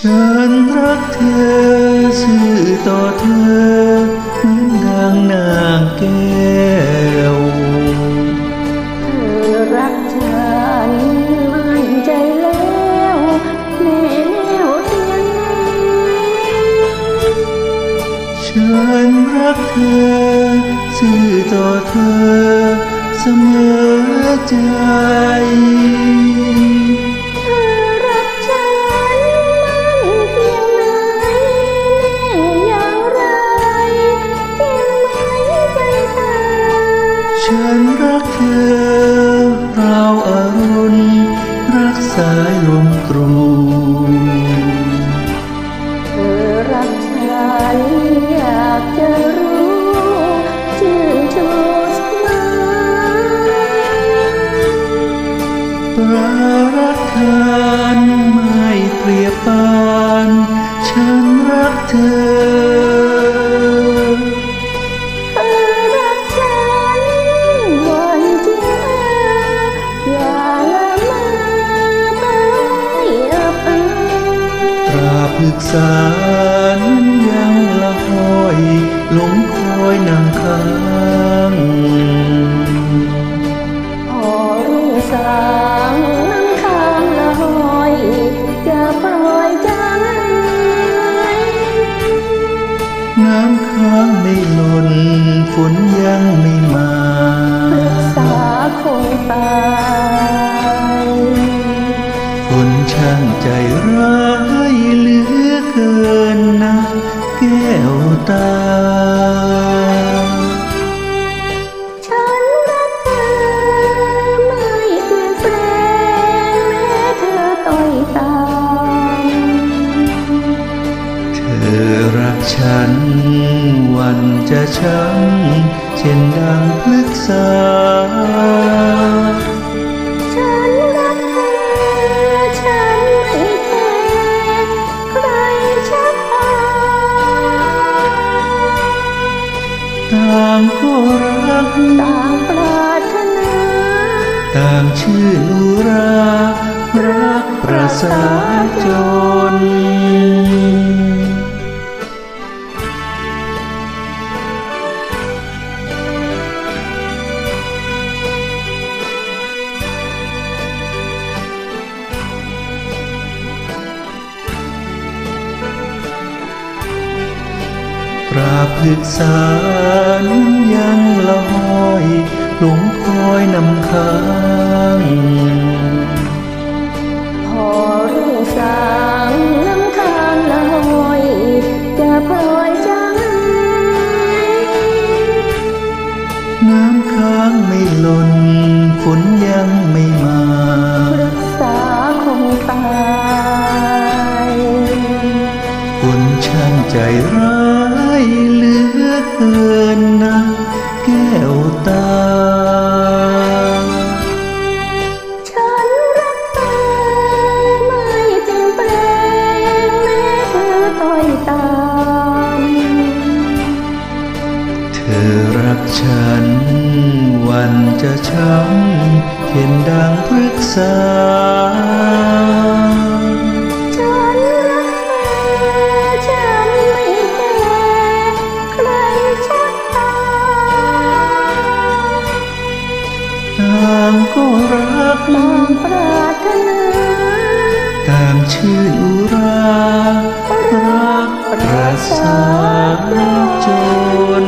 ธอซื่อต่อเธอเหมือนดังนางแก้วเธอรักฉันมั่นใจแล้วแน่แน่วเพียงไหนฉันรักเธอซื่อต่อเธอเสมอใจ รู้ชื่นชมสักหน่อยประรักกันไม่เปรียบปานฉันรักเธอเธอรักฉันวันจริงอย่าละเมอไม่อับอายตราบพึกษา ยังละหอยหลงคอยนำค้างพอรุ่งสางน้ำค้างละหอยจะปล่อยใจนน้ำค้างไม่หล่นฝนยังไม่มาปรึกษาคงตายฝนช่างใจร้าย อรักฉัน วันจะช้ำเช่นดังพฤกษาฉันรักเธอฉันไม่แคร์ใครชักพาต่างก็รักต่างปรารถนาต่างชื่นอุรารักประสาจน บพึกษานั้นยังละหอยหลงคอยนำค้างพอรุ่งสางน้ำค้างละหอยจะปล่อยจางหายน้ำค้างไม่หล่นฝนยังไม่มาปรึกษาคงตายฝนช่างใจร้ายเหลือเกินนะแก้วตา ฉันรักเธอไม่เปลี่ยนแปลงแม้เธอต้อยตาม เธอรักฉัน วันจะช้ำเห็นดังพฤกษา ปล่องปรารถนาตามชื่ออุรารักประสาจน